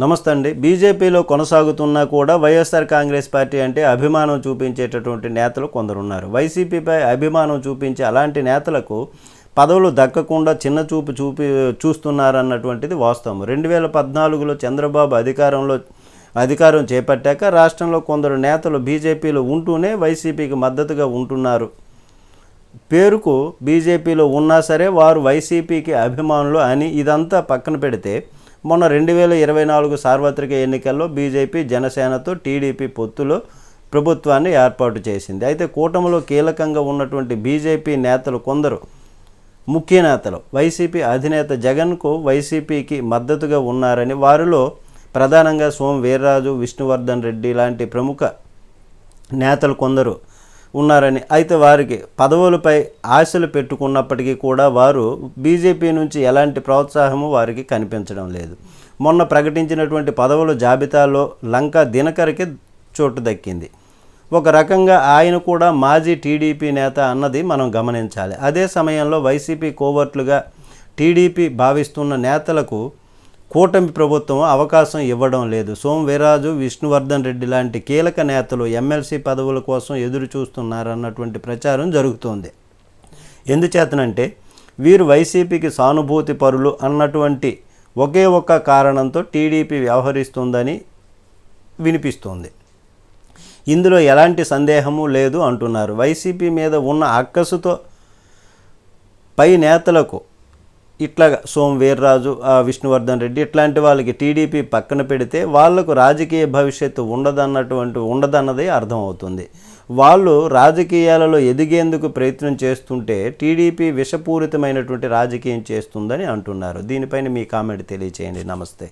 నమస్తే అండి. బీజేపీలో కొనసాగుతున్నా కూడా వైఎస్ఆర్ కాంగ్రెస్ పార్టీ అంటే అభిమానం చూపించేటటువంటి నేతలు కొందరున్నారు. వైసీపీపై అభిమానం చూపించే అలాంటి నేతలకు పదవులు దక్కకుండా చిన్న చూపు చూపి చూస్తున్నారన్నటువంటిది వాస్తవం. రెండు వేల పద్నాలుగులో చంద్రబాబు అధికారంలో అధికారం చేపట్టాక రాష్ట్రంలో కొందరు నేతలు బీజేపీలో ఉంటూనే వైసీపీకి మద్దతుగా ఉంటున్నారు. పేరుకు బీజేపీలో ఉన్నా సరే వారు వైసీపీకి అభిమానులు అని ఇదంతా పక్కన పెడితే మొన్న రెండు వేల ఇరవై నాలుగు సార్వత్రిక ఎన్నికల్లో బీజేపీ జనసేనతో టీడీపీ పొత్తులో ప్రభుత్వాన్ని ఏర్పాటు చేసింది. అయితే కూటమిలో కీలకంగా ఉన్నటువంటి బీజేపీ నేతలు కొందరు ముఖ్య నేతలు. వైసీపీ అధినేత జగన్కు వైసీపీకి మద్దతుగా ఉన్నారని వారిలో ప్రధానంగా సోం వీర్రాజు విష్ణువర్ధన్ రెడ్డి లాంటి ప్రముఖ నేతలు కొందరు ఉన్నారని. అయితే వారికి పదవులపై ఆశలు పెట్టుకున్నప్పటికీ కూడా వారు బీజేపీ నుంచి ఎలాంటి ప్రోత్సాహము వారికి కనిపించడం లేదు. మొన్న ప్రకటించినటువంటి పదవుల జాబితాలో లంక దినకర్కి చోటు దక్కింది. ఒక రకంగా ఆయన కూడా మాజీ టీడీపీ నేత అన్నది మనం గమనించాలి. అదే సమయంలో వైసీపీ కోవర్ట్లుగా టీడీపీ భావిస్తున్న నేతలకు కూటమి ప్రభుత్వం అవకాశం ఇవ్వడం లేదు. సోమవీరాజు విష్ణువర్ధన్ రెడ్డి లాంటి కీలక నేతలు ఎమ్మెల్సీ పదవుల కోసం ఎదురు చూస్తున్నారన్నటువంటి ప్రచారం జరుగుతోంది. ఎందుచేతనంటే వీరు వైసీపీకి సానుభూతి పరులు అన్నటువంటి ఒకే ఒక్క కారణంతో టీడీపీ వ్యవహరిస్తుందని వినిపిస్తోంది. ఇందులో ఎలాంటి సందేహము లేదు అంటున్నారు. వైసీపీ మీద ఉన్న అక్కసుతో పై నేతలకు ఇట్లాగా సోమ్ వీర్రాజు ఆ విష్ణువర్ధన్ రెడ్డి ఇట్లాంటి వాళ్ళకి టీడీపీ పక్కన పెడితే వాళ్ళకు రాజకీయ భవిష్యత్తు ఉండదన్నటువంటి ఉండదన్నది అర్థమవుతుంది. వాళ్ళు రాజకీయాలలో ఎదిగేందుకు ప్రయత్నం చేస్తుంటే టీడీపీ విషపూరితమైనటువంటి రాజకీయం చేస్తుందని అంటున్నారు. దీనిపైన మీ కామెంట్ తెలియచేయండి. నమస్తే.